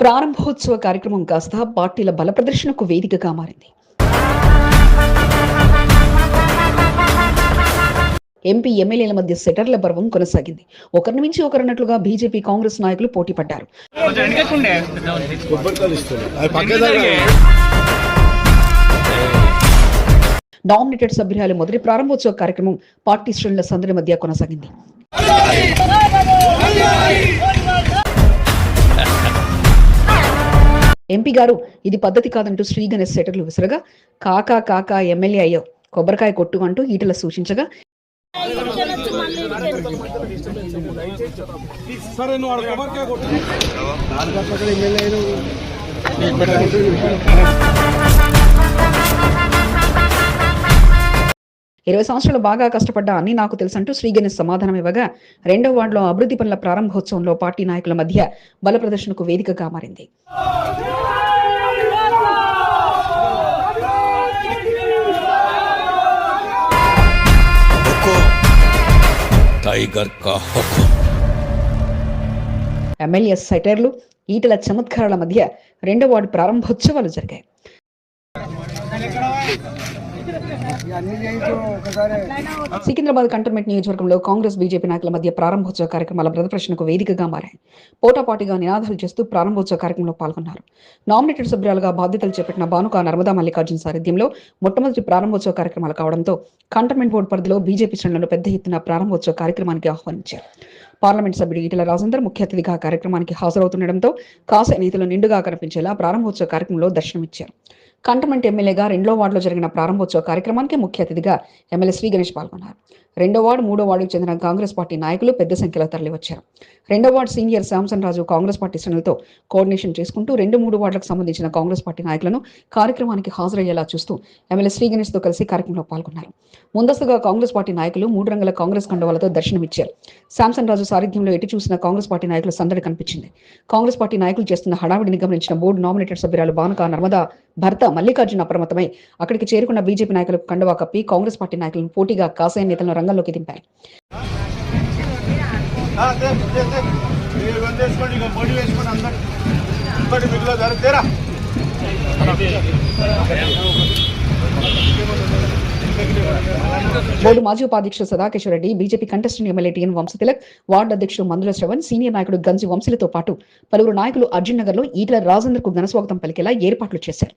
ప్రారంభోత్సవ కార్యక్రమం కాస్త పార్టీల బల ప్రదర్శనకు వేదికగా మారింది. ఎంపీ ఎమ్మెల్యేల మధ్య సెటర్ల పర్వం కొనసాగింది. ఒకరిని మించి ఒకరన్నట్లుగా బీజేపీ కాంగ్రెస్ నాయకులు పోటీ పడ్డారు. నామినేటెడ్ సభ్యురాలు మొదటి ప్రారంభోత్సవ కార్యక్రమం పార్టీ శ్రేణుల సందడి మధ్య కొనసాగింది. ఎంపీ గారు ఇది పద్ధతి కాదంటూ శ్రీ గణేష్ సెటర్లు విసరగా కాకా కాకా ఎమ్మెల్యే అయ్యో కొబ్బరికాయ కొట్టు అంటూ ఈటల సూచించగా. ఇరవై సంవత్సరాలు బాగా కష్టపడ్డ అన్ని నాకు తెలుసంటూ శ్రీ గణేష్ సమాధానం ఇవ్వగా రెండో వార్డులో అభివృద్ధి పనుల ప్రారంభోత్సవంలో పార్టీ నాయకుల మధ్య బల ప్రదర్శనకు వేదికగా మారింది टाइगर का हुकुम ఎమ్మెల్యే సెటర్లు ఈటల చమత్కారాల మధ్య రెండో వార్డు ప్రారంభోత్సవాలు జరిగాయి సికింద్రాబాద్ కంటోన్మెంట్ నియోజకవర్గంలో కాంగ్రెస్ బీజేపీ నాయకుల మధ్య ప్రారంభోత్సవ కార్యక్రమాల ప్రదర్శనకు వేదికగా మారాయి. పోటాపాటిగా నినాదాలు చేస్తూ ప్రారంభోత్సవ కార్యక్రమంలో పాల్గొన్నారు. నామినేటెడ్ సభ్యురాలుగా బాధ్యతలు చేపట్టిన భానుక నర్మదా మల్లికార్జున సారథ్యంలో మొట్టమొదటి ప్రారంభోత్సవ కార్యక్రమాలు కావడంతో కంటోన్మెంట్ బోర్డు పరిధిలో బీజేపీ శ్రేణులను పెద్ద ఎత్తున ప్రారంభోత్సవ కార్యక్రమానికి ఆహ్వానించారు. పార్లమెంట్ సభ్యుడు ఈటల రాజేందర్ ముఖ్య అతిథిగా కార్యక్రమానికి హాజరవుతుండటంతో కాసే నేతలు నిండుగా కనిపించేలా ప్రారంభోత్సవ కార్యక్రమంలో దర్శనమిచ్చారు. కంటమెంట్ ఎమ్మెల్యేగా రెండో వార్డులో జరిగిన ప్రారంభోత్సవ కార్యక్రమానికి ముఖ్య అతిథిగా ఎమ్మెల్యే శ్రీ గణేష్ పాల్గొన్నారు. రెండో వార్డు మూడో వార్డుకు చెందిన కాంగ్రెస్ పార్టీ నాయకులు పెద్ద సంఖ్యలో తరలివచ్చారు. రెండో ward senior Samson Raju Congress party శ్రేణులతో coordination చేసుకుంటూ రెండు మూడు వార్డులకు సంబంధించిన కాంగ్రెస్ పార్టీ నాయకులను కార్యక్రమానికి హాజరయ్యేలా చూస్తూ ఎమ్మెల్యే శ్రీ గణేష్తో కలిసి కార్యక్రమంలో పాల్గొన్నారు. ముందస్తుగా కాంగ్రెస్ పార్టీ నాయకులు మూడు రంగుల కాంగ్రెస్ కండవాలతో దర్శనమిచ్చారు. శాంసన్ రాజు సారథ్యంలో ఎటు చూసిన కాంగ్రెస్ పార్టీ నాయకుల సందడి కనిపించింది. కాంగ్రెస్ పార్టీ నాయకులు చేస్తున్న హడావిడిని గమనించిన బోర్డు నామినేటెడ్ సభ్యురాలు బానుక నర్మదా భర్త మల్లికార్జున అప్రమత్తమై అక్కడికి చేరుకున్న బీజేపీ నాయకులకు కండవా కప్పి కాంగ్రెస్ పార్టీ నాయకులను పోటీగా కాసాయ నేతలను రంగంలోకి దింపారు. బోర్డు మాజీ ఉపాధ్యక్షుడు Sadakeshwara Reddy BJP contestant MLA TN Vamshatilak ward అధ్యక్షుడు మందుల శ్రవణ్ సీనియర్ నాయకుడు గంజి వంశీలతో పాటు పలువురు నాయకులు అర్జున్ నగర్లో ఈటల రాజేందర్కు ఘనస్వాగతం పలికేలా ఏర్పాట్లు చేశారు.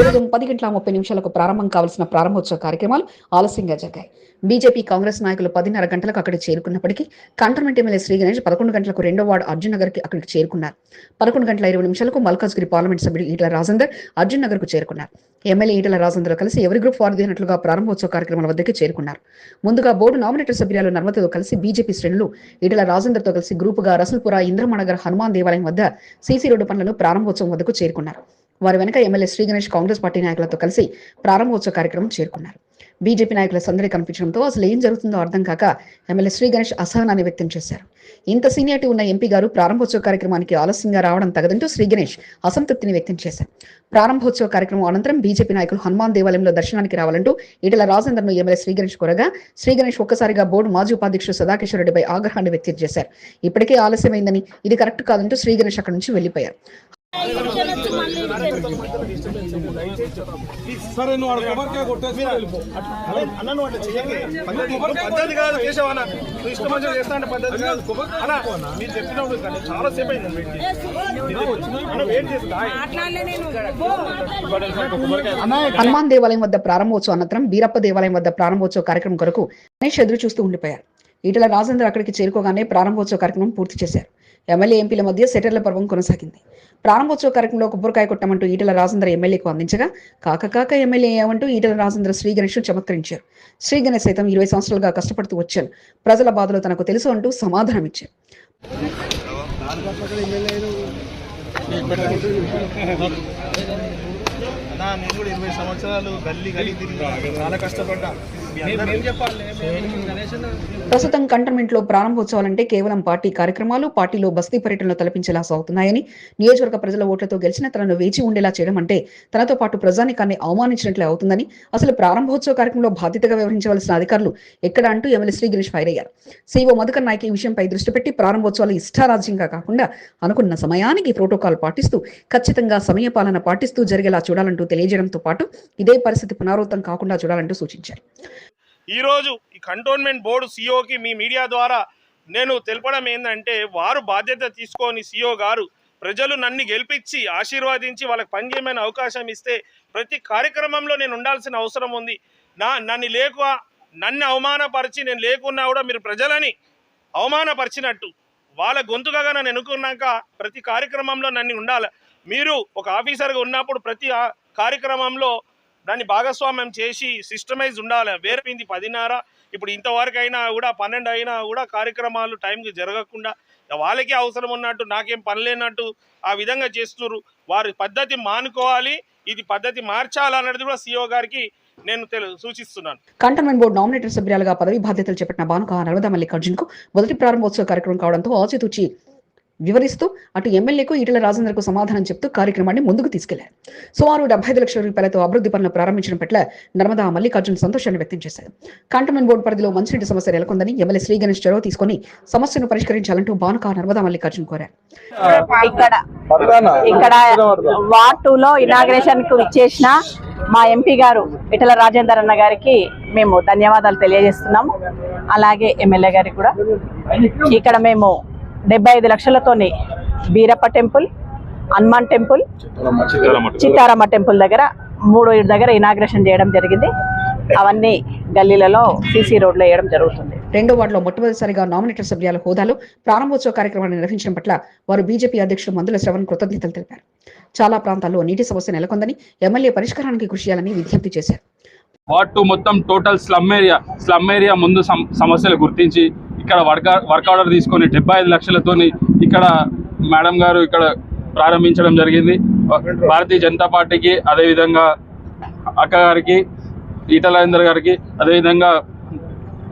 ఉదయం పది గంటల ముప్పై నిమిషాలకు ప్రారంభం కావాల్సిన ప్రారంభోత్సవ కార్యక్రమాలు ఆలస్యంగా జరిగాయి. బీజేపీ కాంగ్రెస్ నాయకులు పదిన్నర గంటలకు అక్కడికి చేరుకున్నప్పటికీ కంటోన్మెంట్ ఎమ్మెల్యే శ్రీ గణేష్ పదకొండు గంటలకు రెండో వార్డు అర్జున్ నగర్కి అక్కడికి చేరుకున్నారు. పదకొండు గంటల ఇరవై నిమిషాలకు మల్కాజ్గిరి పార్లమెంట్ సభ్యుడు ఈటల రాజేందర్ అర్జున్ నగర్కు చేరుకున్నారు. ఎమ్మెల్యే ఈటల రాజేందర్ కలిసి ఎవరి గ్రూప్ వారిది ప్రారంభోత్సవ కార్యక్రమాల వద్దకు చేరుకున్నారు. ముందుగా బోర్డు నామినేటర్ సభ్యురాలు నర్మదతో కలిసి బీజేపీ శ్రేణులు ఈటల రాజేందర్తో కలిసి గ్రూపుగా రసల్పుర ఇంద్రమనగర్ హనుమాన్ దేవాలయం వద్ద సీసీ రోడ్డు పనులను ప్రారంభోత్సవం వద్దకు చేరుకున్నారు. వారి వెనక ఎమ్మెల్యే శ్రీ గణేష్ కాంగ్రెస్ పార్టీ నాయకులతో కలిసి ప్రారంభోత్సవ కార్యక్రమం చేరుకున్నారు. బీజేపీ నాయకుల సందడి కనిపించడంతో అసలు ఏం జరుగుతుందో అర్థం కాక ఎమ్మెల్యే శ్రీ గణేష్ అసహనాన్ని వ్యక్తం చేశారు. ఇంత సీనియారిటీ ఉన్న ఎంపీ గారు ప్రారంభోత్సవ కార్యక్రమానికి ఆలస్యంగా రావడం తగదంటూ శ్రీ గణేష్ అసంతృప్తిని వ్యక్తం చేశారు. ప్రారంభోత్సవ కార్యక్రమం అనంతరం బీజేపీ నాయకులు హనుమాన్ దేవాలయంలో దర్శనానికి రావాలంటూ ఈటల రాజేందర్ను ఎమ్మెల్యే శ్రీ గణేష్ కోరగా శ్రీ గణేష్ ఒక్కసారిగా బోర్డు మాజీ ఉపాధ్యక్షుడు సదాకేశ్వర రెడ్డిపై ఆగ్రహాన్ని వ్యక్తం చేశారు. ఇప్పటికే ఆలస్యమైందని ఇది కరెక్ట్ కాదంటూ శ్రీ గణేష్ అక్కడి నుంచి వెళ్ళిపోయారు సరే నువ్వు కొబ్బరికాయ కొట్టేసి వెళ్ళిపో. అన్న నువ్వు అట్లా చెయ్యకే. పద్ధతి కాదు కేశవ అన్న. నువ్వు ఇష్టం వచ్చిన చేస్తా అంటే పద్ధతి కాదు. అన్న మీరు చెప్పినప్పుడు కానీ చాలా సేపు అయింది హనుమాన్ దేవాలయం వద్ద ప్రారంభోత్సవం అనంతరం బీరప్ప దేవాలయం వద్ద ప్రారంభోత్సవ కార్యక్రమం కొరకు గణేష్ ఎదురు చూస్తూ ఉండిపోయారు. ఈటల రాజేందర్ అక్కడికి చేరుకోగానే ప్రారంభోత్సవ కార్యక్రమం పూర్తి చేశారు. ఎమ్మెల్యే ఎంపీల మధ్య సెటర్ల పర్వం కొనసాగింది. ప్రారంభోత్సవ కార్యక్రమంలో కొబ్బరికాయ కొట్టమంటూ ఈటల రాజేంద్ర ఎమ్మెల్యేకు అందించగా కాక కాక ఎమ్మెల్యే ఏమంటూ ఈటల రాజేంద్ర శ్రీ గణేష్ చమత్కరించారు. శ్రీ గణేష్ సైతం ఇరవై సంవత్సరాలుగా కష్టపడుతూ వచ్చాను ప్రజల బాధలు తనకు తెలుసు అంటూ సమాధానం ఇచ్చారు నేను కూడా ఇరవై సంవత్సరాలు గల్లీ గల్లీ తిరిగి చాలా కష్టపడ్డా. ప్రస్తుతం కంటోన్మెంట్లో ప్రారంభోత్సవాలంటే కేవలం పార్టీ కార్యక్రమాలు పార్టీలో బస్తీ పర్యటనలు తలపించేలా సాగుతున్నాయని నియోజకవర్గ ప్రజల ఓట్లతో గెలిచిన తనను వేచి ఉండేలా చేయడం అంటే తనతో పాటు ప్రజానికాన్ని అవమానించినట్లే అవుతుందని అసలు ప్రారంభోత్సవ కార్యక్రమంలో బాధ్యతగా వ్యవహరించవలసిన అధికారులు ఎక్కడ అంటూ ఎమ్మెల్యే శ్రీ గణేష్ ఫైర్ అయ్యారు. సీఓ మధుకర్ నాయక్ ఈ విషయంపై దృష్టి పెట్టి ప్రారంభోత్సవాలు ఇష్టారాజ్యంగా కాకుండా అనుకున్న సమయానికి ప్రోటోకాల్ పాటిస్తూ ఖచ్చితంగా సమయపాలన పాటిస్తూ జరిగేలా చూడాలంటూ తెలియజేయడంతో పాటు ఇదే పరిస్థితి పునరావృతం కాకుండా చూడాలంటూ సూచించారు. ఈరోజు ఈ కంటోన్మెంట్ బోర్డు సీఓకి మీ మీడియా ద్వారా నేను తెలపడం ఏంటంటే వారు బాధ్యత తీసుకొని సీఓ గారు ప్రజలు నన్ను గెలిపించి ఆశీర్వాదించి వాళ్ళకి పనిచేయమని అవకాశం ఇస్తే ప్రతి కార్యక్రమంలో నేను ఉండాల్సిన అవసరం ఉంది. నా నన్ను లేక నన్ను అవమానపరిచి నేను లేకున్నా కూడా మీరు ప్రజలని అవమానపరిచినట్టు వాళ్ళ గొంతుగా నన్ను ఎన్నుకున్నాక ప్రతి కార్యక్రమంలో నన్ను ఉండాలి మీరు ఒక ఆఫీసర్గా ఉన్నప్పుడు ప్రతి ఆ కార్యక్రమంలో దాన్ని భాగస్వామ్యం చేసి సిస్టమైజ్ ఉండాలి. వేరే పదిన్నర ఇప్పుడు ఇంతవరకు అయినా కూడా పన్నెండు అయినా కూడా కార్యక్రమాలు టైంకి జరగకుండా వాళ్ళకే అవసరం ఉన్నట్టు నాకేం పని లేనట్టు ఆ విధంగా చేస్తున్నారు. వారి పద్ధతి మానుకోవాలి. ఇది పద్ధతి మార్చాలన్నది కూడా సీఓ గారికి నేను తెలు సూచిస్తున్నాను. కంటోన్మెంట్ బోర్డు నామినేటెడ్ సభ్యురాలుగా పదవి బాధ్యతలు చేపట్టిన భానుక నర్మదా మల్లికార్జున్కు మొదటి ప్రారంభోత్సవ కార్యక్రమం కావడంతో ఆచితూచి వివరిస్తూ అటు ఎమ్మెల్యేకు ఈటల రాజేందర్కు సమాధానం చెప్తూ కార్యక్రమాన్ని ముందుకు తీసుకెళ్ళారు. సుమారు డెబ్బై ఐదు లక్షల రూపాయలతో అభివృద్ధి పనులు ప్రారంభించడం పట్ల నర్మదా మల్లికార్జున్ సంతోషాన్ని వ్యక్తం చేశారు. కంటోన్మెంట్ బోర్డు పరిధిలో మంచినీటి సమస్య నెలకొందని ఎమ్మెల్యే శ్రీ గణేష్ చొరవ తీసుకుని సమస్యను పరిష్కరించాలంటూ భానుక నర్మదా మల్లికార్జున్ కోరారు. ఇక్కడ ఇక్కడ వార్డ్ టూ లో ఇనాగ్రేషన్కు ఇచ్చేసిన మా ఎంపీ గారు ఇటల రాజేందర్ అన్న గారికి మేము ధన్యవాదాలు తెలియజేస్తున్నాం అలాగే ఎమ్మెల్యే గారికి కూడా. ఇక్కడ మేము డెబ్బై ఐదు లక్షలతోని Beerappa temple Hanuman temple Chittaramma temple. దగ్గర మూడు దగ్గర ఇనాగ్రేషన్ చేయడం జరిగింది. అవన్నీ గల్లీలలో సీసీ రోడ్లో వేయడం జరుగుతుంది. రెండో వార్డులో మొట్టమొదటిసారిగా నామినేటెడ్ సభ్యుల హోదాలో ప్రారంభోత్సవ కార్యక్రమాన్ని నిర్వహించడం పట్ల వారు బీజేపీ అధ్యక్షుడు మందుల శ్రవణ్ కృతజ్ఞతలు తెలిపారు. చాలా ప్రాంతాల్లో నీటి సమస్య నెలకొందని ఎమ్మెల్యే పరిష్కారానికి కృషి చేయాలని విజ్ఞప్తి చేశారు. వార్డ్ టూ మొత్తం total slum area slum area ముందు సమస్యలు గుర్తించి ఇక్కడ వర్క్ వర్క్ ఆర్డర్ తీసుకొని డెబ్బై ఐదు లక్షలతోని ఇక్కడ మేడం గారు ఇక్కడ ప్రారంభించడం జరిగింది. భారతీయ జనతా పార్టీకి అదేవిధంగా అక్క గారికి ఈటలేందర్ గారికి అదేవిధంగా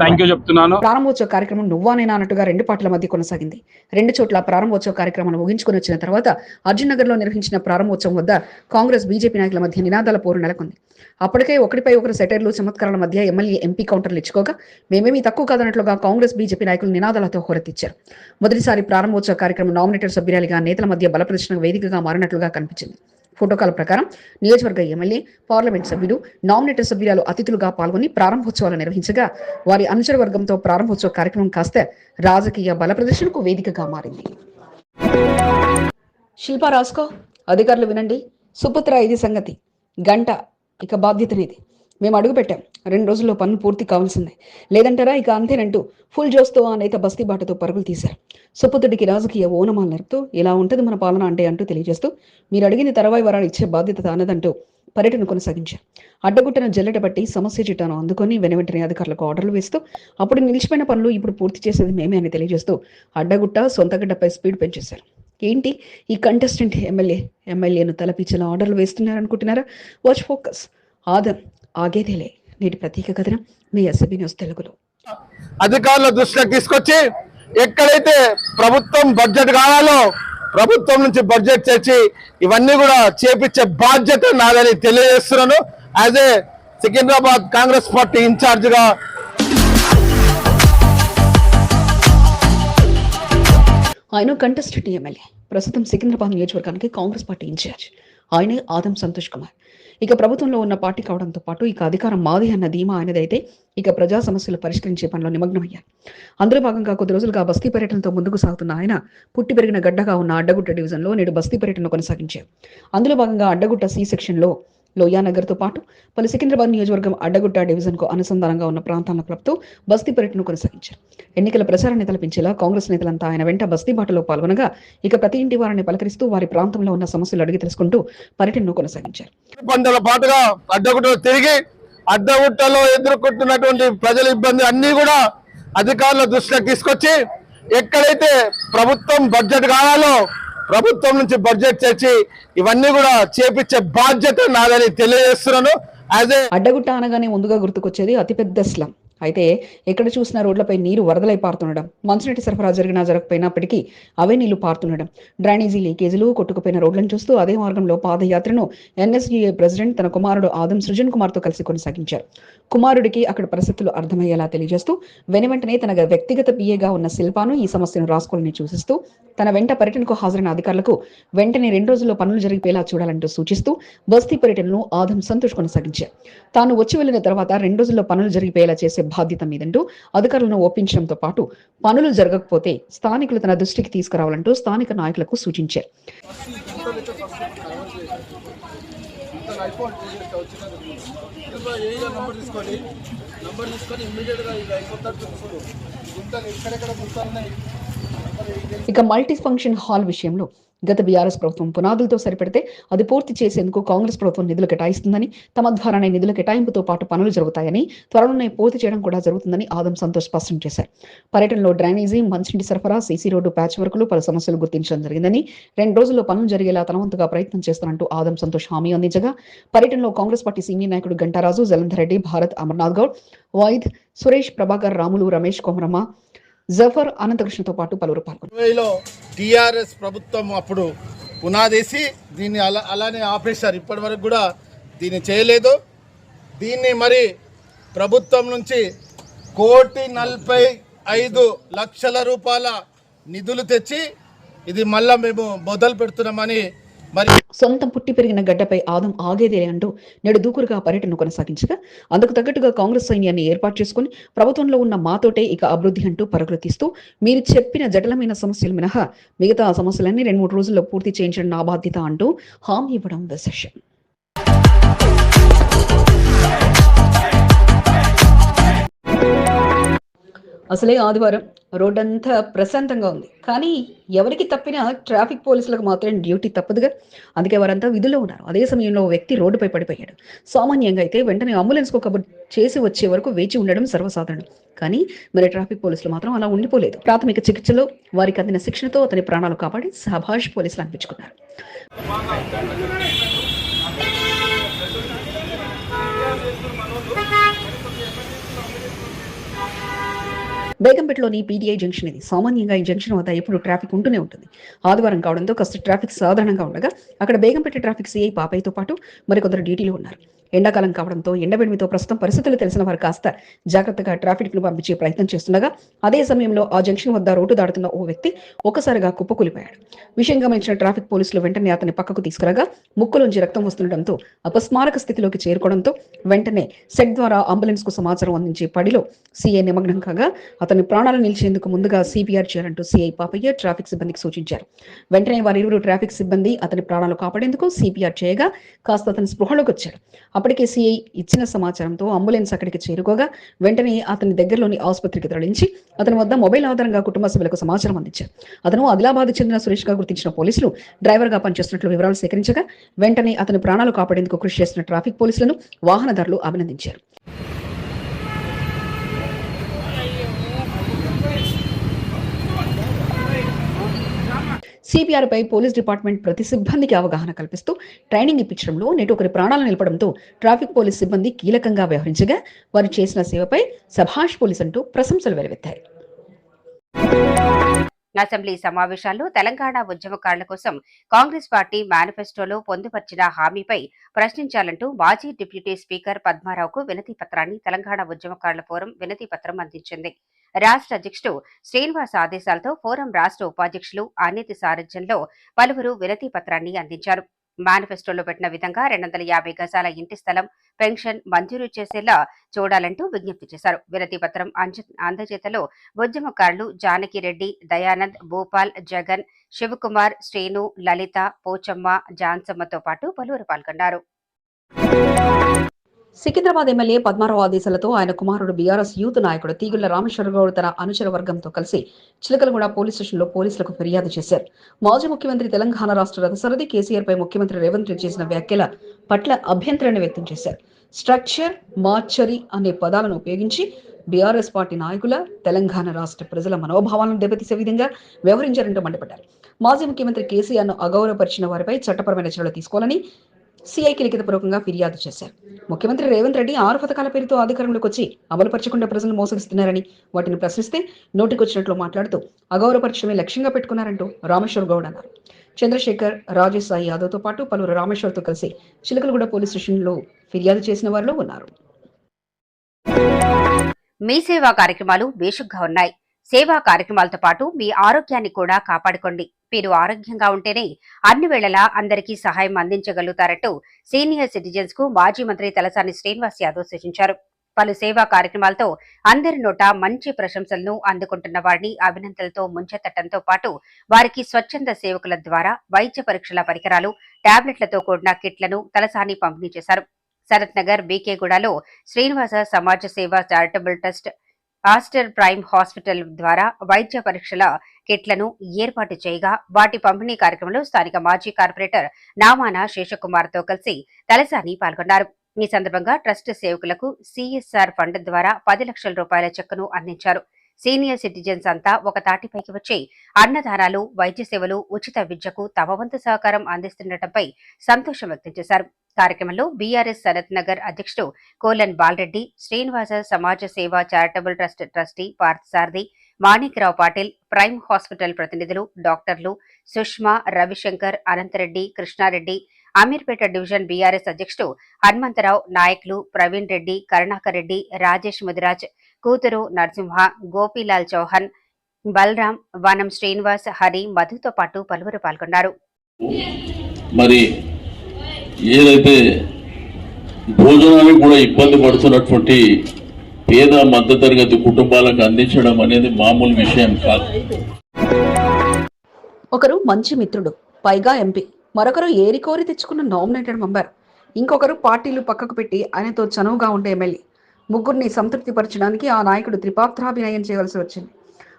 థ్యాంక్ యూ చెప్తున్నాను. ప్రారంభోత్సవ కార్యక్రమం నువ్వా నేనా అన్నట్టుగా రెండు పాటల మధ్య కొనసాగింది. రెండు చోట్ల ప్రారంభోత్సవ కార్యక్రమాన్ని ముగించుకుని వచ్చిన తర్వాత అర్జున్ నగర్లో నిర్వహించిన ప్రారంభోత్సవం వద్ద కాంగ్రెస్ బీజేపీ నాయకుల మధ్య నినాదాల పోరు నెలకొంది. అప్పటికే ఒకటిపై ఒకరు సెటైర్లు చమత్కారాల మధ్య ఎమ్మెల్యే ఎంపీ కౌంటర్లు ఇచ్చుకోగా మేమేమీ తక్కువ కాదన్నట్లుగా కాంగ్రెస్ బీజేపీ నాయకులు నినాదాలతో హోరెత్తిచ్చారు. మొదటిసారి ప్రారంభోత్సవ కార్యక్రమం నామినేటెడ్ సభ్యురాలిగా నేతల మధ్య బలప్రదర్శన వేదికగా మారినట్లుగా కనిపించింది. ప్రోటోకాల్ ప్రకారం నియోజకవర్గ ఎమ్మెల్యే పార్లమెంట్ సభ్యులు నామినేటెడ్ సభ్యురాలు అతిథులుగా పాల్గొని ప్రారంభోత్సవాలు నిర్వహించగా వారి అనుచర వర్గంతో ప్రారంభోత్సవ కార్యక్రమం కాస్త రాజకీయ బల ప్రదర్శనకు వేదికగా మారింది. శిల్పా రాసుకో అధికారులు వినండి. సుపుత్ర ఇది సంగతి. గంట ఇక బాధ్యతనిది మేము అడుగు పెట్టాం. రెండు రోజుల్లో పనులు పూర్తి కావాల్సిందే. లేదంటారా? ఇక అంతేనంటూ ఫుల్ జోస్తో అనేక నేత బస్తీ బాటతో పరుగులు తీశారు. సుపుత్రుడికి రాజకీయ ఓనమాలు నరుపుతూ ఇలా ఉంటుంది మన పాలన అంటే అంటూ తెలియజేస్తూ మీరు అడిగిన తర్వాయి వరాలు ఇచ్చే బాధ్యత తానదంటూ పర్యటన కొనసాగించారు. అడ్డగుట్టను జల్లెట పట్టి సమస్య చిట్టాను అందుకొని వెనవెంటనే అధికారులకు ఆర్డర్లు వేస్తూ అప్పుడు నిలిచిపోయిన పనులు ఇప్పుడు పూర్తి చేసేది మేమే అని తెలియజేస్తూ అడ్డగుట్ట సొంతగడ్డపై స్పీడ్ పెంచేశారు. ఏంటి? ఈ కంటెస్టెంట్ ఎమ్మెల్యే ఎమ్మెల్యేను తలపిచ్చిన ఆర్డర్లు వేస్తున్నారనుకుంటున్నారా? Watch focus. ఆదం ఆగేదేలే నేటి ప్రత్యేక కథనం మీ ఎస్ఎబి న్యూస్ తెలుగులో. అధికారుల దృష్టికి తీసుకొచ్చి ఎక్కడైతే ప్రభుత్వం బడ్జెట్ కావాలో ప్రభుత్వం నుంచి బడ్జెట్ తెచ్చి ఇవన్నీ కూడా చేపించే బాధ్యత నాదని తెలియజేస్తున్నాను. As a Secunderabad Congress party ఇన్ఛార్జ్గా ఆయన కంటెస్టెంట్ ఎమ్మెల్యే. ప్రస్తుతం సికింద్రాబాద్ నియోజకవర్గానికి కాంగ్రెస్ పార్టీ ఇన్ఛార్జ్. ఆయనే ఆదం సంతోష్ కుమార్. ఇక ప్రభుత్వంలో ఉన్న పార్టీ కావడంతో పాటు ఇక అధికారం మాది అన్న ధీమా ఆయనదైతే ఇక ప్రజా సమస్యలు పరిష్కరించే పనిలో నిమగ్నమయ్యారు. అందులో భాగంగా కొద్ది రోజులుగా బస్తీ పర్యటనతో ముందుకు సాగుతున్న ఆయన పుట్టి పెరిగిన గడ్డగా ఉన్న అడ్డగుట్ట డివిజన్లో నేడు బస్తీ పర్యటన కొనసాగించారు. అందులో భాగంగా అడ్డగుట్ట సి సెక్షన్లో లోయానగర్తో పాటు పలు సికింద్రాబాద్ నియోజకవర్గం అడ్డగుట్ట డివిజన్కు అనుసంధానంగా ఉన్న ప్రాంతాలను కలుపుతూ బస్తీ పర్యటన కొనసాగించారు. ఎన్నికల ప్రచారాన్ని తలపించేలా కాంగ్రెస్ నేతలంతా ఆయన వెంట బస్తీ బాటలో పాల్గొనగా ఇక ప్రతి ఇంటి వారిని పలకరిస్తూ వారి ప్రాంతంలో ఉన్న సమస్యలు అడిగి తెలుసుకుంటూ పర్యటనను కొనసాగించారు. పంటల పాటుగా అడ్డగుట్టలో తిరిగి అడ్డగుట్టలో ఎదుర్కొంటున్నటువంటి ప్రజల ఇబ్బంది అన్ని కూడా అధికారుల దృష్టికి తీసుకొచ్చి ఎక్కడైతే ప్రభుత్వం బడ్జెట్ కావాలో ప్రభుత్వం నుంచి బడ్జెట్ తెచ్చి ఇవన్నీ కూడా చేపించే బాధ్యత నాదని తెలియజేస్తున్నాను. అడ్డగుట్ట అనగానే ముందుగా గుర్తుకొచ్చేది అతిపెద్ద స్లమ్. అయితే ఎక్కడ చూసినా రోడ్లపై నీరు వరదలై పారుతుండడం మంచినీటి సరఫరా జరిగినా జరగకపోయినప్పటికీ అవే నీళ్ళు పారుతుండడం. డ్రైనేజీ లీకేజీలు కొట్టుకుపోయిన రోడ్లను చూస్తూ అదే మార్గంలో పాదయాత్రను ఎన్ఎస్డిఏ ప్రెసిడెంట్ తన కుమారుడు ఆదం సృజన్ కుమార్తో కలిసి కొనసాగించారు. కుమారుడికి అక్కడ పరిస్థితులు అర్థమయ్యేలా తెలియజేస్తూ వెనువెంటనే తన వ్యక్తిగత పిఏగా ఉన్న శిల్పాను ఈ సమస్యను రాసుకోవాలని సూచిస్తూ తన వెంట పర్యటనకు హాజరైన అధికారులకు వెంటనే రెండు రోజుల్లో పనులు జరిగిపోయేలా చూడాలంటూ సూచిస్తూ బస్తీ పర్యటనను ఆదం సంతోష్ కొనసాగించారు. తాను వచ్చి వెళ్ళిన తర్వాత రెండు రోజుల్లో పనులు జరిగిపోయేలా చేసే బాధ్యత మీదంటూ అధికారులను ఒప్పించడంతో పాటు పనులు జరగకపోతే స్థానికులు తన దృష్టికి తీసుకురావాలంటూ స్థానిక నాయకులకు సూచించారు. ఇక మల్టీ ఫంక్షన్ హాల్ విషయంలో గత బీఆర్ఎస్ ప్రభుత్వం పునాదులతో సరిపెడితే అది పూర్తి చేసేందుకు కాంగ్రెస్ ప్రభుత్వం నిధులు కేటాయిస్తుందని తమ ద్వారానే నిధుల కేటాయింపుతో పాటు పనులు జరుగుతాయని త్వరలోనే పూర్తి చేయడం కూడా జరుగుతుందని ఆదం సంతోష్ స్పష్టం చేశారు. పర్యటనలో డ్రైనేజీ మంచినీటి సరఫరా సీసీ రోడ్డు ప్యాచ్ వర్కులు పలు సమస్యలు గుర్తించడం జరిగిందని రెండు రోజుల్లో పనులు జరిగేలా తనవంతుగా ప్రయత్నం చేస్తానంటూ ఆదం సంతోష్ హామీ అందించగా పర్యటనలో కాంగ్రెస్ పార్టీ సీనియర్ నాయకుడు గంటారాజు జలంధర్ రెడ్డి భారత్ అమర్నాథ్ గౌడ్ వైద్ సురేష్ ప్రభాకర్ రాములు రమేష్ కొమరమ్మ జఫర్ అనంతకృష్ణతో పాటు పలువురు పాల్గొన్నారు. టీఆర్ఎస్ ప్రభుత్వం అప్పుడు పునాదేసి దీన్ని అలా అలానే ఆపేశారు. ఇప్పటి వరకు కూడా దీన్ని చేయలేదు. దీన్ని మరి ప్రభుత్వం నుంచి కోటి నలభై ఐదు లక్షల రూపాయల నిధులు తెచ్చి ఇది మళ్ళా మేము మొదలు పెడుతున్నామని మరి సొంతం పుట్టి పెరిగిన గడ్డపై ఆదం ఆగేదేలే అంటూ నేడు దూకురుగా పర్యటన కొనసాగించగా అందుకు తగ్గట్టుగా కాంగ్రెస్ సైన్యాన్ని ఏర్పాటు చేసుకుని ప్రభుత్వంలో ఉన్న మాతోటే ఇక అభివృద్ధి అంటూ పరుగులు తీస్తూ మీరు చెప్పిన జటిలమైన సమస్యలు మినహా మిగతా సమస్యలన్నీ రెండు మూడు రోజుల్లో పూర్తి చేయించడం నా బాధ్యత అంటూ హామీ ఇవ్వడం విశేషం అసలే ఆదివారం. రోడ్డంతా ప్రశాంతంగా ఉంది. కానీ ఎవరికి తప్పినా ట్రాఫిక్ పోలీసులకు మాత్రం డ్యూటీ తప్పదుగా. అందుకే వారంతా విధుల్లో ఉన్నారు. అదే సమయంలో వ్యక్తి రోడ్డుపై పడిపోయాడు. సామాన్యంగా అయితే వెంటనే అంబులెన్స్కు కబుర్ చేసి వచ్చే వరకు వేచి ఉండడం సర్వసాధారణం. కానీ మరి ట్రాఫిక్ పోలీసులు మాత్రం అలా ఉండిపోలేదు. ప్రాథమిక చికిత్సలో వారికి అందిన శిక్షణతో అతని ప్రాణాలు కాపాడి సభాష్ పోలీసులు అనిపించుకున్నారు. బేగంపేటలోని పీడీఐ జంక్షన్ ఇది. సామాన్యంగా ఈ జంక్షన్ వద్ద ఎప్పుడు ట్రాఫిక్ ఉంటూనే ఉంటుంది. ఆదివారం కావడంతో కాస్త ట్రాఫిక్ సాధారణంగా ఉండగా అక్కడ బేగంపేట ట్రాఫిక్ సిఐ పాపయ్యతో పాటు మరికొందరు డ్యూటీలో ఉన్నారు. ఎండాకాలం కావడంతో ఎండబెడిమితో ప్రస్తుతం పరిస్థితులు తెలిసిన వారు కాస్త జాగ్రత్తగా ట్రాఫిక్ను పంపించే ప్రయత్నం చేస్తుండగా అదే సమయంలో ఆ జంక్షన్ వద్ద రోడ్డు దాటుతున్న ఓ వ్యక్తి ఒక్కసారిగా కుప్పకూలిపోయాడు. విషయం గమనించిన ట్రాఫిక్ పోలీసులు వెంటనే అతన్ని పక్కకు తీసుకురాగా ముక్కులోంచి రక్తం వస్తుండటంతో అపస్మారక స్థితిలోకి చేరుకోవడంతో వెంటనే సెట్ ద్వారా అంబులెన్స్కు సమాచారం అందించే పడిలో సీఐ నిమగ్నం కాగా అతని ప్రాణాలు నిలిచేందుకు ముందుగా సిపిఆర్ చేయాలంటూ సీఐ పాపయ్య ట్రాఫిక్ సిబ్బందికి సూచించారు. వెంటనే వారిరువురు ట్రాఫిక్ సిబ్బంది అతని ప్రాణాలు కాపాడేందుకు సిపిఆర్ చేయగా కాస్త అతని స్పృహలోకి వచ్చాడు అప్పటికే సిఐ ఇచ్చిన సమాచారంతో అంబులెన్స్ అక్కడికి చేరుకోగా వెంటనే అతని దగ్గరలోని ఆసుపత్రికి తరలించి అతని వద్ద మొబైల్ ఆధారంగా కుటుంబ సభ్యులకు సమాచారం అందించారు. అతను ఆదిలాబాద్ చెందిన సురేష్గా గుర్తించిన పోలీసులు డ్రైవర్గా పనిచేస్తున్నట్లు వివరాలు సేకరించగా వెంటనే అతని ప్రాణాలు కాపాడేందుకు కృషి చేస్తున్న ట్రాఫిక్ పోలీసులను వాహనదారులు అభినందించారు. సిబిఆర్పై పోలీస్ డిపార్ట్మెంట్ ప్రతి సిబ్బందికి అవగాహన కల్పిస్తూ ట్రైనింగ్ ఇప్పించడంలో నేటి ఒకరి ప్రాణాలు నిలపడంతో ట్రాఫిక్ పోలీస్ సిబ్బంది కీలకంగా వ్యవహరించగా వారు చేసిన సేవపై సభాష్ పోలీస్ అంటూ ప్రశంసలు వెలువెత్తాయి. అసెంబ్లీ సమావేశాల్లో తెలంగాణ ఉద్యమకారుల కోసం కాంగ్రెస్ పార్టీ మేనిఫెస్టోలో పొందుపర్చిన హామీపై ప్రశ్నించాలంటూ మాజీ డిప్యూటీ స్పీకర్ పద్మారావుకు వినతి పత్రాన్ని తెలంగాణ ఉద్యమకారుల ఫోరం వినతి పత్రం అందించింది. రాష్ట్ర అధ్యక్షుడు శ్రీనివాస్ ఆదేశాలతో ఫోరం రాష్ట్ర ఉపాధ్యక్షులు అనితి సారథ్యంలో పలువురు వినతి పత్రాన్ని అందించారు. మేనిఫెస్టోలో పెట్టిన విధంగా రెండు వందల యాభై గజాల ఇంటి స్థలం పెన్షన్ మంజూరు చేసేలా చూడాలంటూ విజ్ఞప్తి చేశారు. వినతి పత్రం అంజ- అందజేతలో ఉద్యమకారులు జానకిరెడ్డి దయానంద్ భూపాల్ జగన్ శివకుమార్ శ్రీను లలిత పోచమ్మ జాన్సమ్మతో పాటు పలువురు పాల్గొన్నారు. సికింద్రాబాద్ ఎమ్మెల్యే పద్మారావు ఆదేశాలతో ఆయన కుమారుడు బీఆర్ఎస్ యూత్ నాయకుడు తీగుళ్ళ రామేశ్వరరావు తన అనుచర వర్గంతో కలిసి చిలకలగూడ పోలీస్ స్టేషన్లో పోలీసులకు ఫిర్యాదు చేశారు. మాజీ ముఖ్యమంత్రి తెలంగాణ రాష్ట్ర రథసారథి కేసీఆర్ పై ముఖ్యమంత్రి రేవంత్ రెడ్డి చేసిన వ్యాఖ్యల పట్ల అభ్యంతరాన్ని వ్యక్తం చేశారు. స్ట్రక్చర్ మార్చరీ అనే పదాలను ఉపయోగించి బీఆర్ఎస్ పార్టీ నాయకుల తెలంగాణ రాష్ట్ర ప్రజల మనోభావాలను దెబ్బతీసే విధంగా వ్యవహరించారంటూ మండిపడ్డారు. మాజీ ముఖ్యమంత్రి కేసీఆర్ను అగౌరవపరిచిన వారిపై చట్టపరమైన చర్యలు తీసుకోవాలని సీఐకి లిఖితపూర్వకంగా ఫిర్యాదు చేశారు. ముఖ్యమంత్రి రేవంత్ రెడ్డి ఆరు పథకాల పేరుతో అధికారంలోకి వచ్చి అమలుపరచకుండా ప్రజలను మోసగిస్తున్నారని వాటిని ప్రశ్నిస్తే నోటికొచ్చినట్లు మాట్లాడుతూ అగౌరవపరచడమే లక్ష్యంగా పెట్టుకున్నారంటూ రామేశ్వర్ గౌడ్ అన్నారు. చంద్రశేఖర్ రాజేష్ సాయి యాదవ్తో పాటు పలువురు రామేశ్వర్తో కలిసి చిలకలగూడ పోలీస్ స్టేషన్లో ఫిర్యాదు చేసిన వారిలో ఉన్నారు. మీ సేవా కార్యక్రమాలు బేషుగ్గా ఉన్నాయి. సేవా కార్యక్రమాలతో పాటు మీ ఆరోగ్యాన్ని కూడా కాపాడుకోండి. మీరు ఆరోగ్యంగా ఉంటేనే అన్ని వేళలా అందరికీ సహాయం అందించగలుగుతారంటూ సీనియర్ సిటిజన్స్కు మాజీ మంత్రి తలసాని శ్రీనివాస్ యాదవ్ సూచించారు. పలు సేవా కార్యక్రమాలతో అందరి నోట మంచి ప్రశంసలను అందుకుంటున్న వారిని అభినందనలతో ముంచెత్తటంతో పాటు వారికి స్వచ్ఛంద సేవకుల ద్వారా వైద్య పరీక్షల పరికరాలు టాబ్లెట్లతో కూడిన కిట్లను తలసాని పంపిణీ చేశారు. Sarath Nagar బీకేగూడలో Srinivasa Samaja Seva charitable trust Aster Prime hospital ద్వారా వైద్య పరీక్షల కిట్లను ఏర్పాటు చేయగా వాటి పంపిణీ కార్యక్రమంలో స్థానిక మాజీ కార్పొరేటర్ నామాన శేషకుమార్తో కలిసి తలసాని పాల్గొన్నారు. ఈ సందర్భంగా ట్రస్ట్ సేవకులకు సిఎస్ఆర్ ఫండ్ ద్వారా పది లక్షల రూపాయల చెక్కును అందించారు. సీనియర్ సిటిజన్స్ అంతా ఒక తాటిపైకి వచ్చి అన్నదానాలు వైద్య సేవలు ఉచిత విద్యకు తమ వంతు సహకారం అందిస్తుండటంపై సంతోషం వ్యక్తం చేశారు. కార్యక్రమంలో బీఆర్ఎస్ సనత్ నగర్ అధ్యక్షుడు colon Balareddy Srinivasa Samaja Seva charitable trust trustee Parthasarathi Manikrao Patil Prime hospital ప్రతినిధులు డాక్టర్లు సుష్మా రవిశంకర్ అనంతరెడ్డి కృష్ణారెడ్డి అమీర్పేట డివిజన్ బీఆర్ఎస్ అధ్యక్షుడు హనుమంతరావు నాయకులు ప్రవీణ్ రెడ్డి కరుణాకర్ రెడ్డి రాజేష్ ముదిరాజ్ కూతురు నరసింహ గోపీలాల్ చౌహాన్ బలరాం వనం శ్రీనివాస్ హరి మధుతో పాటు పలువురు పాల్గొన్నారు. మరి ఏదైతే భోజనానికి కూడా ఇబ్బంది పడుతున్నటువంటి పేద మధ్యతరగతి కుటుంబాలకు అందించడం అనేది మామూలు విషయం కాదు. ఒకరు మంచి మిత్రుడు పైగా ఎంపీ. మరొకరు ఏరికోరి తెచ్చుకున్న నామినేటెడ్ మెంబర్. ఇంకొకరు పార్టీలు పక్కకు పెట్టి ఆయనతో చనువుగా ఉండే ఎమ్మెల్యే. ముగ్గురిని సంతృప్తిపరచడానికి ఆ నాయకుడు త్రిపాత్రాభినయం చేయవలసి వచ్చింది.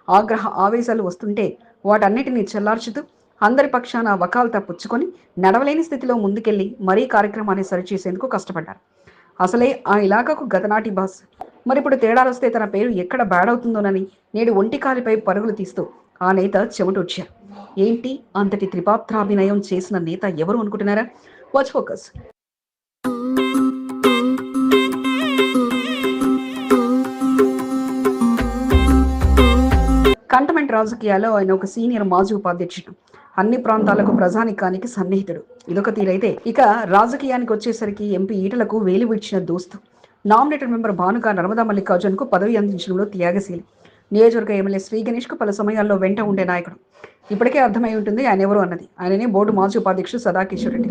ఆగ్రహ ఆవేశాలు వస్తుంటే వాటన్నిటిని చెల్లార్చుతూ అందరి పక్షాన వకాల్తా పుచ్చుకొని నడవలేని స్థితిలో ముందుకెళ్ళి మరీ కార్యక్రమాన్ని సరిచేసేందుకు కష్టపడ్డారు. అసలే ఆ ఇలాకాకు గతనాటి బాస్. మరిప్పుడు తేడాలొస్తే తన పేరు ఎక్కడ బ్యాడవుతుందోనని నేడు ఒంటి కాలిపై పరుగులు తీస్తూ ఆ నేత చెమటొచ్చారు ఏంటి అంతటి త్రిపాత్రాభినయం చేసిన నేత ఎవరు అనుకుంటున్నారా? వాచ్ ఫోకస్ కంటమెంట్ రాజకీయాల్లో ఆయన ఒక సీనియర్ మాజీ ఉపాధ్యక్షుడు. అన్ని ప్రాంతాలకు ప్రజానికానికి సన్నిహితుడు. ఇదొక తీరైతే. ఇక రాజకీయానికి వచ్చేసరికి ఎంపీ ఈటలకు వేలు విడిచిన దోస్తు. నామినేటెడ్ మెంబర్ భానుక నర్మదా మల్లికార్జున్కు పదవి అందించడంలో త్యాగశీలి. నియోజకవర్గ ఎమ్మెల్యే శ్రీ గణేష్కు పలు సమయాల్లో వెంట ఉండే నాయకుడు. ఇప్పటికే అర్థమై ఉంటుంది ఆయన ఎవరు అన్నది. ఆయననే బోర్డు మాజీ ఉపాధ్యక్షుడు సదాకిషోర్ రెడ్డి.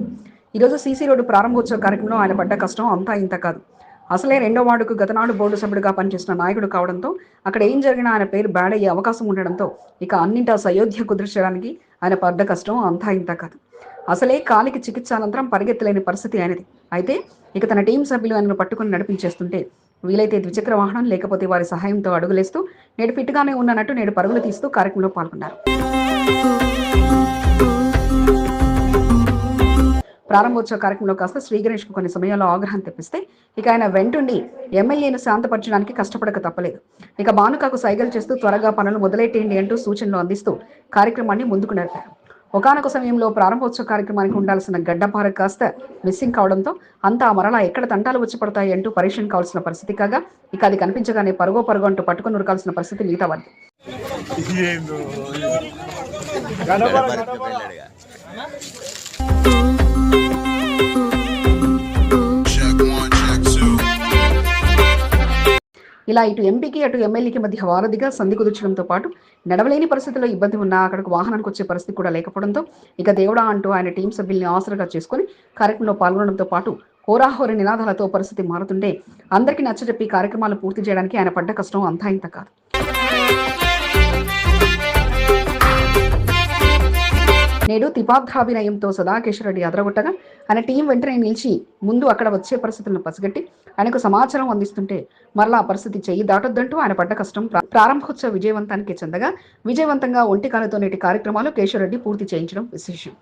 ఈరోజు సీసీ రోడ్డు ప్రారంభోత్సవ కార్యక్రమంలో ఆయన పడ్డ కష్టం అంతా ఇంత కాదు. అసలే రెండో వార్డుకు గతనాడు బోర్డు సభ్యుడిగా పనిచేసిన నాయకుడు కావడంతో అక్కడ ఏం జరిగినా ఆయన పేరు బ్యాడ్ అయ్యే అవకాశం ఉండడంతో ఇక అన్నింటా సయోధ్య కుదిర్చడానికి ఆయన పడ్డ కష్టం అంతా ఇంత కాదు. అసలే కాలికి చికిత్స అనంతరం పరిగెత్తలేని పరిస్థితి ఆయనది. అయితే ఇక తన టీం సభ్యులు ఆయనను పట్టుకుని నడిపించేస్తుంటే వీలైతే ద్విచక్ర వాహనం లేకపోతే వారి సహాయంతో అడుగులేస్తూ నేడు ఫిట్గానే ఉన్నట్టు నేడు పరుగులు తీస్తూ కార్యక్రమంలో పాల్గొన్నారు. ప్రారంభోత్సవ కార్యక్రమంలో కాస్త శ్రీ గణేష్కు కొన్ని సమయాల్లో ఆగ్రహం తెప్పిస్తే ఇక ఆయన వెంటుండి ఎమ్మెల్యేను శాంతపరచడానికి కష్టపడక తప్పలేదు. ఇక బానుకకు సైగలు చేస్తూ త్వరగా పనులు మొదలెట్టేయండి అంటూ సూచనలు అందిస్తూ కార్యక్రమాన్ని ముందుకు నడిపారు. ఒకనొక సమయంలో ప్రారంభోత్సవ కార్యక్రమానికి ఉండాల్సిన గడ్డపార కాస్త మిస్సింగ్ కావడంతో అంతా మరలా ఎక్కడ తంటాలు వచ్చి పడతాయి అంటూ పరీక్షణ కావాల్సిన పరిస్థితి కాగా ఇక అది కనిపించగానే పరుగో పరుగు అంటూ పట్టుకుని ఉరకాల్సిన పరిస్థితి మిగతా వారిది. ఇలా ఇటు ఎంపీకి అటు ఎమ్మెల్యేకి మధ్య వారధిగా సంధి కుదుర్చడంతో పాటు నడవలేని పరిస్థితుల్లో ఇబ్బంది ఉన్నా అక్కడికి వాహనానికి వచ్చే పరిస్థితి కూడా లేకపోవడంతో ఇక దేవుడా అంటూ ఆయన టీం సభ్యుల్ని ఆసరగా చేసుకుని కార్యక్రమంలో పాల్గొనడంతో పాటు హోరాహోరి నినాదాలతో పరిస్థితి మారుతుంటే అందరికీ నచ్చజెప్పి కార్యక్రమాలు పూర్తి చేయడానికి ఆయన పడ్డ కష్టం అంతా ఇంత కాదు. నేడు తిపాధ్రాభినయంతో సదాకేశ్వరరెడ్డి అదరగొట్టగా ఆయన టీం వెంటనే నిలిచి ముందు అక్కడ వచ్చే పరిస్థితులను పసిగట్టి ఆయనకు సమాచారం అందిస్తుంటే మరలా ఆ పరిస్థితి చెయ్యి దాటొద్దంటూ ఆయన పడ్డ కష్టం ప్రారంభోత్సవ విజయవంతానికి చెందగా విజయవంతంగా ఒంటి కాలతో నేటి కార్యక్రమాలు కేశవరెడ్డి పూర్తి చేయించడం విశేషం.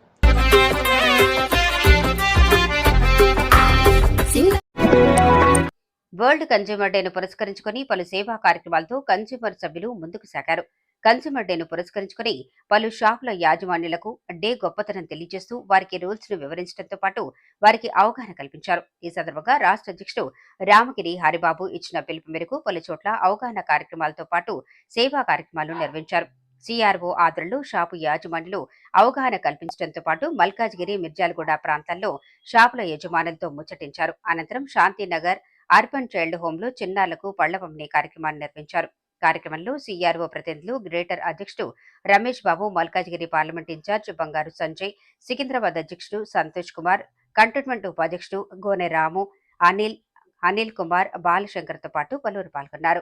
వరల్డ్ కన్జ్యూమర్ డేను పురస్కరించుకుని పలు సేవా కార్యక్రమాలతో కన్జ్యూమర్ సభ్యులు ముందుకు సాగారు. కన్స్యూమర్ డేను పురస్కరించుకుని పలు షాపుల యాజమాన్యులకు డే గొప్పతనం తెలియజేస్తూ వారికి రూల్స్ను వివరించడంతో పాటు వారికి అవగాహన కల్పించారు. ఈ సందర్భంగా రాష్ట్ర అధ్యక్షుడు రామగిరి హరిబాబు ఇచ్చిన పిలుపు మేరకు పలు చోట్ల అవగాహన కార్యక్రమాలతో పాటు సేవా కార్యక్రమాలు నిర్వహించారు. సిఆర్ఓ ఆదరణలో షాపు యాజమానులు అవగాహన కల్పించడంతో పాటు మల్కాజ్గిరి మిర్జాలగూడ ప్రాంతాల్లో షాపుల యజమానులతో ముచ్చటించారు. అనంతరం శాంతినగర్ అర్బన్ చైల్డ్ హోమ్లో చిన్నారులకు పళ్ళ పంపిణీ కార్యక్రమాన్ని నిర్వహించారు. కార్యక్రమంలో సీఆర్ఓ ప్రతినిధులు గ్రేటర్ అధ్యక్షుడు రమేష్ బాబు మల్కాజ్గిరి పార్లమెంట్ ఇన్ఛార్జ్ బంగారు సంజయ్ సికింద్రాబాద్ అధ్యక్షుడు సంతోష్ కుమార్ కంటోన్మెంట్ ఉపాధ్యక్షుడు గోనె రాము అనిల్ అనిల్ కుమార్ బాలశంకర్తో పాటు పలువురు పాల్గొన్నారు.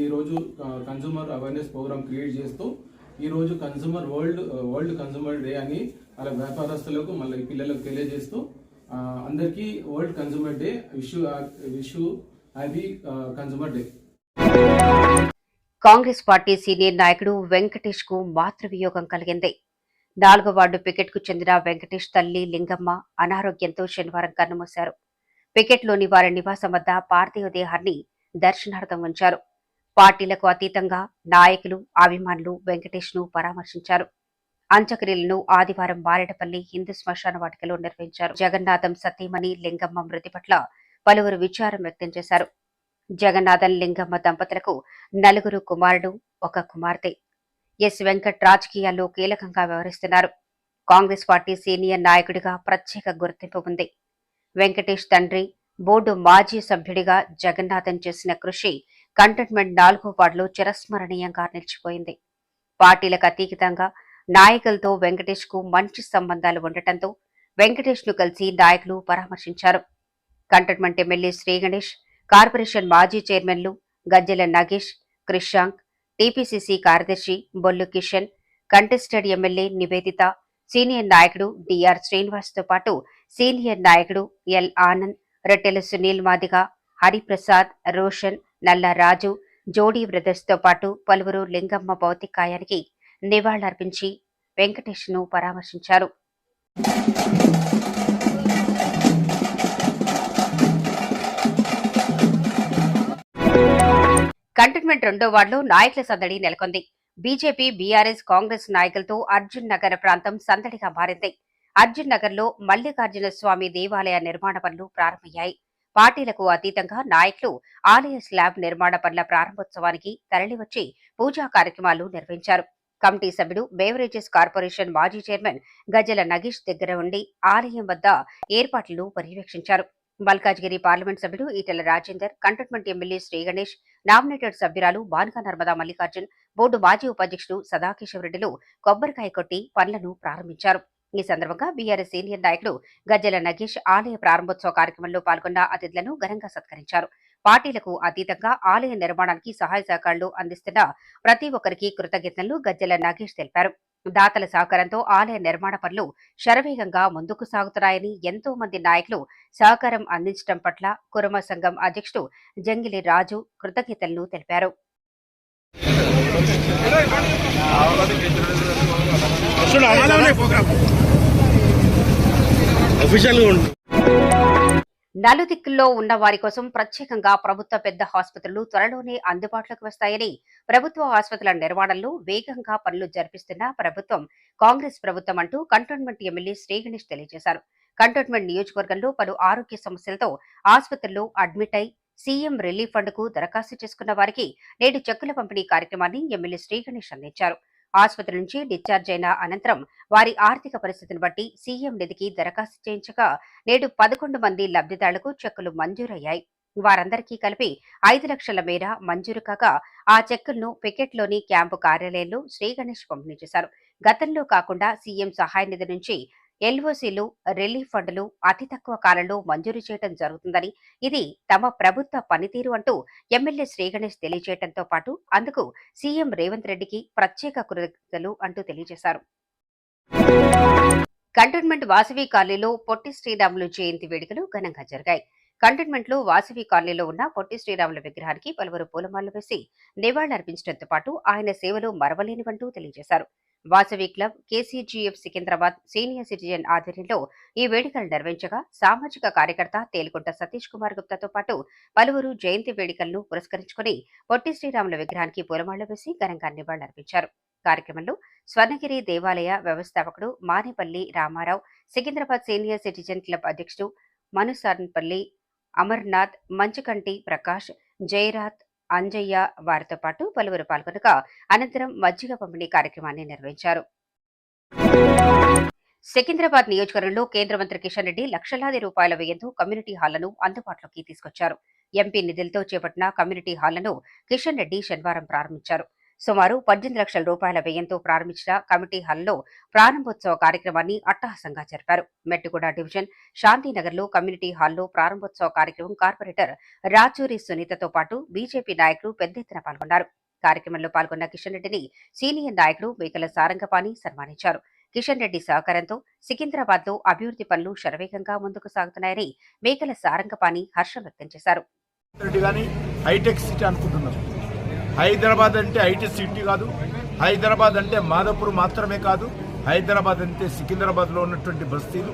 ఈ రోజు కన్సూమర్ అవేర్నెస్ ప్రోగ్రామ్ క్రియేట్ చేస్తూ ఈ రోజు consumer world world consumer day అని అలా వ్యాపారస్తులకు మళ్ళీ పిల్లలకు తెలియజేస్తూ అందరికీ world consumer day wish wish happy consumer day Congress party senior నాయకుడు వెంకటేష్కు మాతృవియోగం కలిగింది. నాలుగో వార్డు పికెట్కు చెందిన వెంకటేష్ తల్లి లింగమ్మ అనారోగ్యంతో శనివారం కన్నుమూశారు. పికెట్లోని వారి నివాసం వద్ద పార్థివ దేహాన్ని దర్శనార్థం ఉంచారు. పార్టీలకు అతీతంగా నాయకులు అభిమానులు వెంకటేష్ను పరామర్శించారు. అంత్యక్రియలను ఆదివారం మారేటపల్లి హిందూ శ్మశాన వాటికలో నిర్వహించారు. జగన్నాథం సతీమణి లింగమ్మ మృతి పట్ల పలువురు విచారం వ్యక్తం చేశారు. జగన్నాథన్ లింగమ్మ దంపతులకు నలుగురు కుమారుడు ఒక కుమార్తె. ఎస్. వెంకట్ రాజకీయాల్లో కీలకంగా వ్యవహరిస్తున్నారు. కాంగ్రెస్ పార్టీ సీనియర్ నాయకుడిగా ప్రత్యేక గుర్తింపు ఉంది. వెంకటేష్ తండ్రి బోర్డు మాజీ సభ్యుడిగా జగన్నాథన్ చేసిన కృషి కంటోన్మెంట్ నాలుగో వార్డులో చిరస్మరణీయంగా నిలిచిపోయింది. పార్టీలకు అతీతంగా నాయకులతో వెంకటేష్కు మంచి సంబంధాలు ఉండటంతో వెంకటేష్ను కలిసి నాయకులు పరామర్శించారు. Cantonment MLA Shri Ganesh corporation మాజీ చైర్మన్లు గజ్జెల నగేష్ క్రిషాంక్ టీపీసీసీ కార్యదర్శి Bollu Kishan contested MLA Niveditha senior నాయకుడు డిఆర్ శ్రీనివాస్తో పాటు సీనియర్ నాయకుడు ఎల్. ఆనంద్ రొట్టెల సునీల్ మాదిగ హరిప్రసాద్ రోషన్ నల్ల రాజు జోడీ బ్రదర్స్తో పాటు పలువురు లింగమ్మ భౌతికాయానికి నివాళులర్పించి వెంకటేష్ను పరామర్శించారు. కంటోన్మెంట్ రెండో వార్డులో నాయకుల సందడి నెలకొంది. బీజేపీ బీఆర్ఎస్ కాంగ్రెస్ నాయకులతో అర్జున్ నగర్ ప్రాంతం సందడిగా మారింది. అర్జున్ నగర్లో మల్లికార్జున స్వామి దేవాలయ నిర్మాణ పనులు ప్రారంభమయ్యాయి. పార్టీలకు అతీతంగా నాయకులు ఆలయ స్లాబ్ నిర్మాణ పనుల ప్రారంభోత్సవానికి తరలివచ్చి పూజా కార్యక్రమాలు నిర్వహించారు. కమిటీ సభ్యుడు బేవరేజెస్ కార్పొరేషన్ మాజీ చైర్మన్ గజల నగేష్ దగ్గర ఉండి ఆలయం వద్ద ఏర్పాట్లను పర్యవేక్షించారు. మల్కాజ్గిరి పార్లమెంట్ సభ్యుడు Eatala Rajender cantonment MLA Shri Ganesh nominated సభ్యురాలు బాన్కా నర్మదా మల్లికార్జున్ బోర్డు మాజీ ఉపాధ్యక్షుడు సదాకేశవరెడ్డిలు కొబ్బరికాయ కొట్టి పనులను ప్రారంభించారు. ఈ సందర్భంగా బీఆర్ఎస్ సీనియర్ నాయకుడు గజ్జల నగేష్ ఆలయ ప్రారంభోత్సవ కార్యక్రమంలో పాల్గొన్న అతిథులను ఘనంగా సత్కరించారు. పార్టీలకు అతీతంగా ఆలయ నిర్మాణానికి సహాయ సహకారాలు అందిస్తున్న ప్రతి ఒక్కరికి కృతజ్ఞతలు గజ్జల నాగేష్ తెలిపారు. దాతల సహకారంతో ఆలయ నిర్మాణ పనులు శరవేగంగా ముందుకు సాగుతున్నాయని ఎంతో మంది నాయకులు సహకారం అందించడం పట్ల కురుమ సంఘం అధ్యక్షుడు జంగిలి రాజు కృతజ్ఞతలను తెలిపారు. నలుదిక్కుల్లో ఉన్న వారి కోసం ప్రత్యేకంగా ప్రభుత్వ పెద్ద ఆసుపత్రులు త్వరలోనే అందుబాటులోకి వస్తాయని ప్రభుత్వ ఆసుపత్రుల నిర్మాణంలో వేగంగా పనులు జరిపిస్తున్న ప్రభుత్వం కాంగ్రెస్ ప్రభుత్వం అంటూ కంటోన్మెంట్ ఎమ్మెల్యే శ్రీగణేష్ తెలియజేశారు. కంటోన్మెంట్ నియోజకవర్గంలో పలు ఆరోగ్య సమస్యలతో ఆసుపత్రుల్లో అడ్మిట్ అయి సీఎం రిలీఫ్ ఫండ్కు దరఖాస్తు చేసుకున్న వారికి నేడు చెక్కుల పంపిణీ కార్యక్రమాన్ని ఎమ్మెల్యే శ్రీగణేష్ అందించారు. ఆసుపత్రి నుంచి డిశ్చార్జ్ అయిన అనంతరం వారి ఆర్థిక పరిస్థితిని బట్టి సీఎం నిధికి దరఖాస్తు చేయించగా నేడు పదకొండు మంది లబ్ధిదారులకు చెక్కులు మంజూరయ్యాయి. వారందరికీ కలిపి ఐదు లక్షల మేర మంజూరు కాగా ఆ చెక్కులను పికెట్లోని క్యాంపు కార్యాలయంలో శ్రీగణేష్ పంపిణీ చేశారు. గతంలో కాకుండా సీఎం సహాయ నిధి నుంచి ఎల్ఓసీలు రిలీఫ్ ఫండ్లు అతి తక్కువ కాలంలో మంజూరు చేయడం జరుగుతుందని ఇది తమ ప్రభుత్వ పనితీరు అంటూ ఎమ్మెల్యే శ్రీగణేష్ తెలియజేయడంతో పాటు అందుకు సీఎం రేవంత్ రెడ్డికి ప్రత్యేక కృతజ్ఞతలు అంటూ తెలియజేశారు. కంటోన్మెంట్ వాసవి కాలనీలో పొట్టి శ్రీరాములు జయంతి వేడుకలు ఘనంగా జరిగాయి. కంటోన్మెంట్లో వాసవి కాలనీలో ఉన్న పొట్టి శ్రీరాముల విగ్రహానికి పలువురు పూలమాలలు వేసి నివాళులర్పించడంతో పాటు ఆయన సేవలు మరవలేనివంటూ తెలియజేశారు. Vasavi club KCGF Secunderabad senior citizen ఆధ్వర్యంలో ఈ వేడుకలు నిర్వహించగా సామాజిక కార్యకర్త తేలికొంట సతీష్ కుమార్ గుప్తాతో పాటు పలువురు జయంతి వేడుకలను పురస్కరించుకుని పొట్టి శ్రీరాముల విగ్రహానికి పూలమాళ్ళు వేసి ఘనంగా నివాళులర్పించారు. కార్యక్రమంలో స్వర్ణగిరి దేవాలయ వ్యవస్థాపకుడు Manepalli Ramarao Secunderabad senior citizen club అధ్యక్షుడు మనుసార్పల్లి అమర్నాథ్ మంచుకంటి ప్రకాష్ జయరాత్ అంజయ్య వారితో పాటు పలువురు పాల్గొనగా అనంతరం మజ్జిగ పంపిణీ కార్యక్రమాన్ని నిర్వహించారు. సికింద్రాబాద్ నియోజకవర్గంలో కేంద్ర మంత్రి కిషన్ రెడ్డి లక్షలాది రూపాయల వ్యయంతో కమ్యూనిటీ హాళ్ళను అందుబాటులోకి తీసుకొచ్చారు. ఎంపీ నిధులతో చేపట్టిన కమ్యూనిటీ హాళ్ళను కిషన్ రెడ్డి శనివారం ప్రారంభించారు. సుమారు పద్దెనిమిది లక్షల రూపాయల వ్యయంతో ప్రారంభించిన కమిటీ హాల్లో ప్రారంభోత్సవ కార్యక్రమాన్ని అట్టహాసంగా జరిపారు. మెట్టుగూడ డివిజన్ శాంతినగర్లో కమ్యూనిటీ హాల్లో ప్రారంభోత్సవ కార్యక్రమం కార్పొరేటర్ రాచూరి సునీతతో పాటు బీజేపీ నాయకులు పెద్ద ఎత్తున పాల్గొన్నారు. కార్యక్రమంలో పాల్గొన్న కిషన్ రెడ్డిని సీనియర్ నాయకుడు మేకల సారంగపాణి సన్మానించారు. కిషన్ రెడ్డి సహకారంతో సికింద్రాబాద్లో అభివృద్ధి పనులు శరవేగంగా ముందుకు సాగుతున్నాయని మేకల సారంగపాణి హర్షం వ్యక్తం చేశారు. రెడ్డి హైటెక్ సిటీ అనుకుంటున్నారు. హైదరాబాద్ అంటే ఐటీ సిటీ కాదు. హైదరాబాద్ అంటే మాదాపూర్ మాత్రమే కాదు. హైదరాబాద్ అంటే సికింద్రాబాద్లో ఉన్నటువంటి బస్తీలు.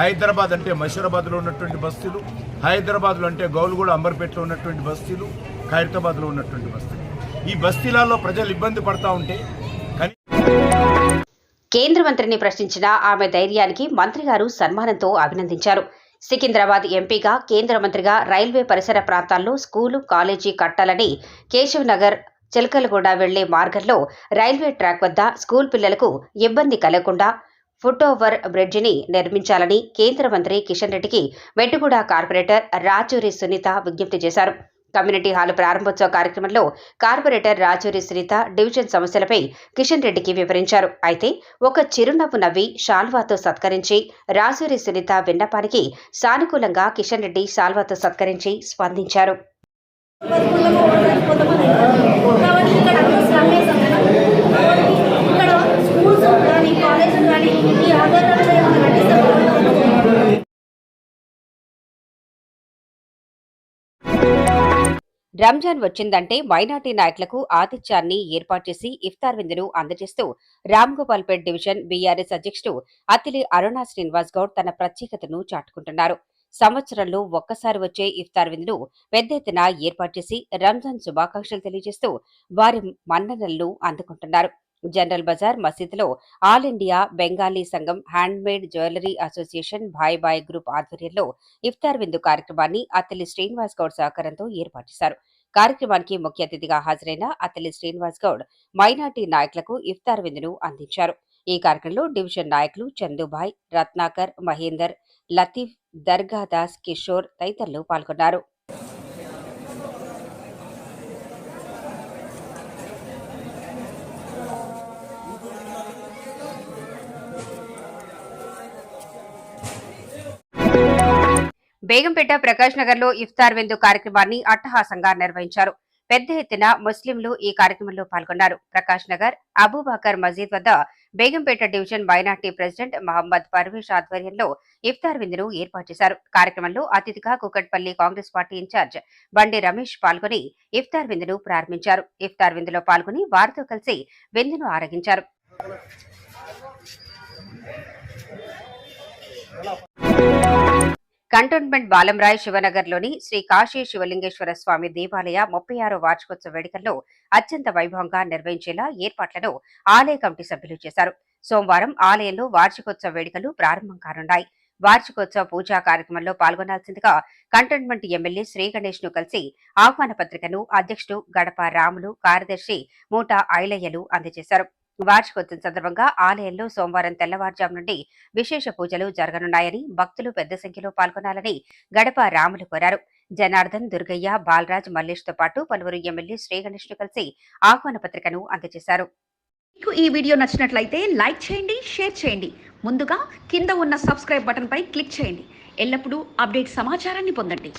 హైదరాబాద్ అంటే మషీరాబాద్లో ఉన్నటువంటి బస్తీలు. హైదరాబాద్లో అంటే గౌలుగూడ అంబర్పేటలో ఉన్నటువంటి బస్తీలు. ఖైరతాబాద్లో ఉన్నటువంటి బస్తీలు. ఈ బస్తీలలో ప్రజలు ఇబ్బంది పడతా ఉంటే కేంద్ర మంత్రిని ప్రశ్నించిన ఆమె ధైర్యానికి మంత్రి గారు సన్మానంతో అభినందించారు. సికింద్రాబాద్ ఎంపీగా కేంద్ర మంత్రిగా రైల్వే పరిసర ప్రాంతాల్లో స్కూలు కాలేజీ కట్టాలని కేశవ్నగర్ చిలకలగూడ వెళ్ళే మార్గంలో రైల్వే ట్రాక్ వద్ద స్కూల్ పిల్లలకు ఇబ్బంది కలగకుండా ఫుట్ ఓవర్ బ్రిడ్జిని నిర్మించాలని కేంద్ర మంత్రి కిషన్ రెడ్డికి మెట్టుగూడ కార్పొరేటర్ రాచూరి సునీత విజ్ఞప్తి చేశారు. కమ్యూనిటీ హాల్ ప్రారంభోత్సవ కార్యక్రమంలో కార్పొరేటర్ రాజూరి శ్రీత డివిజన్ సమస్యలపై కిషన్ రెడ్డికి వివరించారు. అయితే ఒక చిరునవ్వు నవ్వి షాల్వాతో సత్కరించి రాజూరి సునీత విన్నపానికి సానుకూలంగా కిషన్ రెడ్డి షాల్వాతో సత్కరించి స్పందించారు. ఇక్కడ స్కూల్స్ కానీ కానీ ఈ ఆధారాలు రంజాన్ వచ్చిందంటే మైనార్టీ నాయకులకు ఆతిథ్యాన్ని ఏర్పాటు చేసి ఇఫ్తార్ విందును అందజేస్తూ రామ్ గోపాల్పేట్ డివిజన్ బీఆర్ఎస్ అధ్యక్షుడు అతిలి అరుణా శ్రీనివాస్ గౌడ్ తన ప్రత్యేకతను చాటుకుంటున్నారు. సంవత్సరంలో ఒక్కసారి వచ్చే ఇఫ్తార్ విందును పెద్ద ఎత్తున ఏర్పాటు చేసి రంజాన్ శుభాకాంక్షలు తెలియజేస్తూ వారి మన్ననలను అందుకుంటున్నారు. జనరల్ బజార్ మసీదులో all India Bengali Sangham handmade jewellery association Bhai Bhai group ఆధ్వర్యంలో ఇఫ్తార్ విందు కార్యక్రమాన్ని అత్తిలి శ్రీనివాస్ గౌడ్ సహకారంతో ఏర్పాటు చేశారు. కార్యక్రమానికి ముఖ్య అతిథిగా హాజరైన అత్తిలి శ్రీనివాస్ గౌడ్ మైనార్టీ నాయకులకు ఇఫ్తార్ విందును అందించారు. ఈ కార్యక్రమంలో డివిజన్ నాయకులు చందుభాయ్ రత్నాకర్ మహేందర్ లతీఫ్ దర్గాదాస్ కిషోర్ తదితరులు పాల్గొన్నారు. బేగంపేట ప్రకాష్ నగర్లో ఇఫ్తార్ విందు కార్యక్రమాన్ని అట్టహాసంగా నిర్వహించారు. పెద్ద ఎత్తున ముస్లింలు ఈ కార్యక్రమంలో పాల్గొన్నారు. ప్రకాష్ నగర్ అబూబాకర్ మజీద్ వద్ద Begumpet division minority president Mohammed Parvez ఆధ్వర్యంలో ఇఫ్తార్ విందును ఏర్పాటు చేశారు. కార్యక్రమంలో అతిథిగా కుకట్పల్లి కాంగ్రెస్ పార్టీ ఇన్ఛార్జ్ బండి రమేష్ పాల్గొని ఇఫ్తార్ విందును ప్రారంభించారు. ఇఫ్తార్ విందులో పాల్గొని వారితో కలిసి విందును ఆరగించారు. కంటోన్మెంట్ బాలంరాయ్ శివనగర్లోని శ్రీ కాశీ శివలింగేశ్వర స్వామి దేవాలయ ముప్పై ఆరో వార్షికోత్సవ వేడుకల్లో అత్యంత వైభవంగా నిర్వహించేలా ఏర్పాట్లను ఆలయ కమిటీ సభ్యులు చేశారు. సోమవారం ఆలయంలో వార్షికోత్సవ వేడుకలు ప్రారంభం కానున్నాయి. వార్షికోత్సవ పూజా కార్యక్రమంలో పాల్గొనాల్సిందిగా కంటోన్మెంట్ ఎమ్మెల్యే శ్రీ గణేష్ను కలిసి ఆహ్వాన పత్రికను అధ్యక్షుడు గడప రాములు కార్యదర్శి మూట ఐలయ్యలు అందజేశారు. వార్షికోత్సవం సందర్భంగా ఆలయంలో సోమవారం తెల్లవారుజాము నుండి విశేష పూజలు జరగనున్నాయని భక్తులు పెద్ద సంఖ్యలో పాల్గొనాలని గడప రాములు కోరారు. జనార్దన్ దుర్గయ్య బాలరాజ్ మల్లేష్తో పాటు పలువురు ఎమ్మెల్యే శ్రీగణేష్ను కలిసి ఆహ్వాన పత్రికను అందజేశారు. మీకు ఈ వీడియో నచ్చినట్లయితే లైక్ చేయండి షేర్ చేయండి. ముందుగా కింద ఉన్న సబ్స్క్రైబ్ బటన్ పై క్లిక్ చేయండి. ఎల్లప్పుడూ అప్డేట్ సమాచారాన్ని పొందండి.